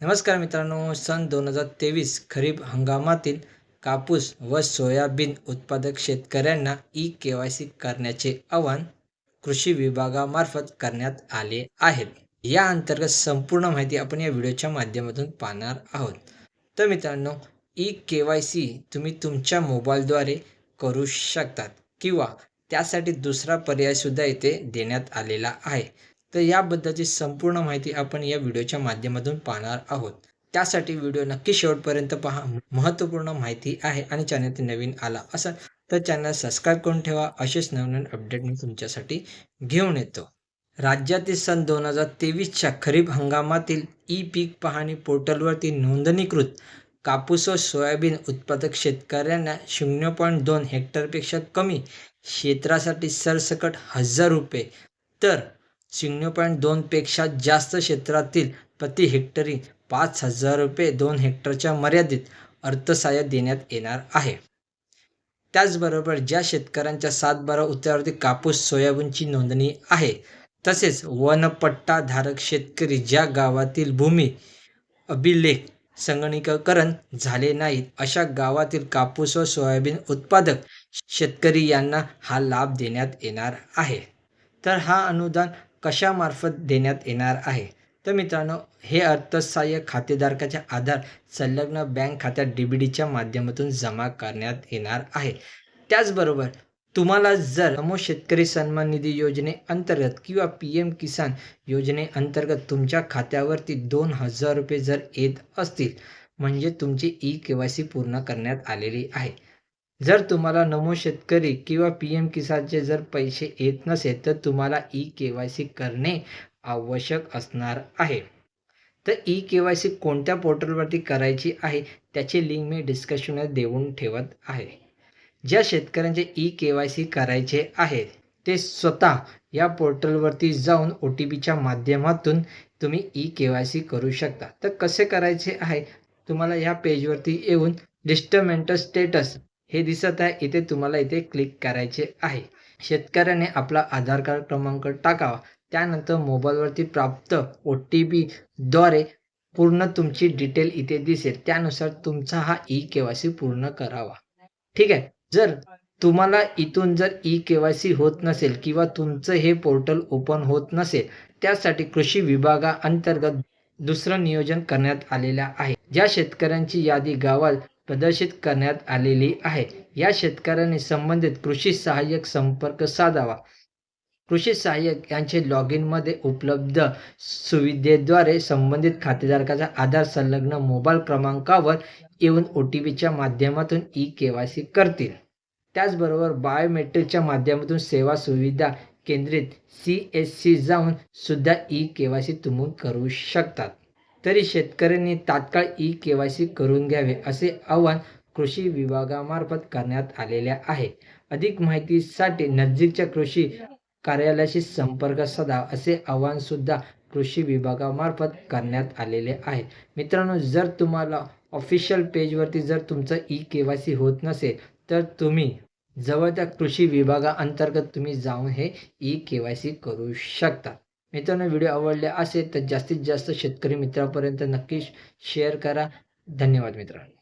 नमस्कार मित्रांनो सन दोन हजार तेवीस खरीप हंगामातील कापूस व सोयाबीन उत्पादक शेतकऱ्यांना ई के वाय सी करण्याचे आवाहन कृषी विभागामार्फत करण्यात आले आहेत या अंतर्गत संपूर्ण माहिती आपण या व्हिडिओच्या माध्यमातून पाहणार आहोत. तर मित्रांनो ई के वाय सी तुम्ही तुमच्या मोबाईलद्वारे करू शकतात किंवा त्यासाठी दुसरा पर्यायसुद्धा इथे देण्यात आलेला आहे. तर याबद्दलची संपूर्ण माहिती आपण या व्हिडिओच्या माध्यमातून पाहणार आहोत. त्यासाठी व्हिडिओ नक्की शेवटपर्यंत पहा. महत्त्वपूर्ण माहिती आहे आणि चॅनल नवीन आला असाल तर चॅनल सबस्क्राईब करून ठेवा. असेच नवनवीन अपडेट मी तुमच्यासाठी घेऊन येतो. राज्यातील सन दोन हजार तेवीसच्या खरीप हंगामातील ई पीक पाहणी पोर्टलवरती नोंदणीकृत कापूस व सोयाबीन उत्पादक शेतकऱ्यांना शून्य पॉईंट दोन हेक्टरपेक्षा कमी क्षेत्रासाठी सरसकट हजार रुपये. तर शून्य पॉईंट दोनपेक्षा जास्त क्षेत्रातील प्रति हेक्टरी पाच हजार रुपये दोन हेक्टरच्या मर्यादित अर्थसहाय्य देण्यात येणार आहे. त्याचबरोबर ज्या शेतकऱ्यांच्या सातबारा बारा कापूस सोयाबीनची नोंदणी आहे तसेच वनपट्टा धारक शेतकरी ज्या गावातील भूमी अभिलेख संगणकीकरण झाले नाहीत अशा गावातील कापूस व सोयाबीन उत्पादक शेतकरी यांना हा लाभ देण्यात येणार आहे. तर हा अनुदान कशामार्फत देण्यात येणार आहे? तर मित्रांनो हे अर्थसहाय्य खातेधारकाच्या आधार संलग्न बँक खात्यात डी बी डीच्या माध्यमातून जमा करण्यात येणार आहे. त्याचबरोबर तुम्हाला जर नमो शेतकरी सन्मान निधी योजनेअंतर्गत किंवा पी एम किसान योजनेअंतर्गत तुमच्या खात्यावरती दोन हजार रुपये जर येत असतील म्हणजे तुमची ई के वाय सी पूर्ण करण्यात आलेली आहे. जर तुम्हाला नमो शेतकरी किंवा पी एम किसानचे जर पैसे येत नसेल तर तुम्हाला ई के वाय सी करणे आवश्यक असणार आहे. तर ई के वाय सी कोणत्या पोर्टलवरती करायची आहे त्याची लिंक मी डिस्कशनमध्ये देऊन ठेवत आहे. ज्या शेतकऱ्यांचे ई के वाय सी करायचे आहे ते स्वतः या पोर्टलवरती जाऊन ओ टी पीच्या माध्यमातून तुम्ही ई के वाय सी करू शकता. तर कसे करायचे आहे तुम्हाला या पेजवरती येऊन डिस्टमेंटल स्टेटस हे दिसत आहे. इथे तुम्हाला इथे क्लिक करायचे आहे. शेतकऱ्याने आपला आधार कार्ड क्रमांक टाकावा. त्यानंतर मोबाईलवरती प्राप्त ओ टी पीद्वारे पूर्ण तुमची डिटेल इथे दिसेल. त्यानुसार तुमचा हा ई के वाय सी पूर्ण करावा. ठीक आहे? जर तुम्हाला इथून जर ई के वाय सी होत नसेल किंवा तुमचं हे पोर्टल ओपन होत नसेल त्यासाठी कृषी विभागाअंतर्गत दुसरं नियोजन करण्यात आलेलं आहे. ज्या शेतकऱ्यांची यादी गावात प्रदर्शित करण्यात आलेली आहे. या शेतकऱ्यांनी संबंधित कृषी सहाय्यक संपर्क साधावा. कृषी सहाय्यक यांचे लॉग इनमध्ये उपलब्ध सुविधेद्वारे संबंधित खातेधारकाचा आधार संलग्न मोबाईल क्रमांकावर येऊन ओ टी पीच्या माध्यमातून ई के वाय सी करतील. त्याचबरोबर बायोमेट्रिकच्या माध्यमातून सेवा सुविधा केंद्रित सी एस सी जाऊन सुद्धा ई के वाय सी तुम्ही करू शकतात. तरी शेतकऱ्यांनी तात्काळ ई के वाय सी करून घ्यावे असे आवाहन कृषी विभागामार्फत करण्यात आलेले आहे. अधिक माहितीसाठी नजदीकच्या कृषी कार्यालयाशी संपर्क साधा असे आवाहन सुद्धा कृषी विभागामार्फत करण्यात आलेले आहे. मित्रांनो जर तुम्हाला ऑफिशियल पेजवरती जर तुमचं ई के वाय सी होत नसेल तर तुम्ही जवळच्या कृषी विभागाअंतर्गत तुम्ही जाऊन हे ई के वाय सी करू शकता. मित्रांनो व्हिडिओ आवडले असेल तर जास्तीत जास्त शेतकरी मित्रापर्यंत नक्की शेअर करा. धन्यवाद मित्रांनो.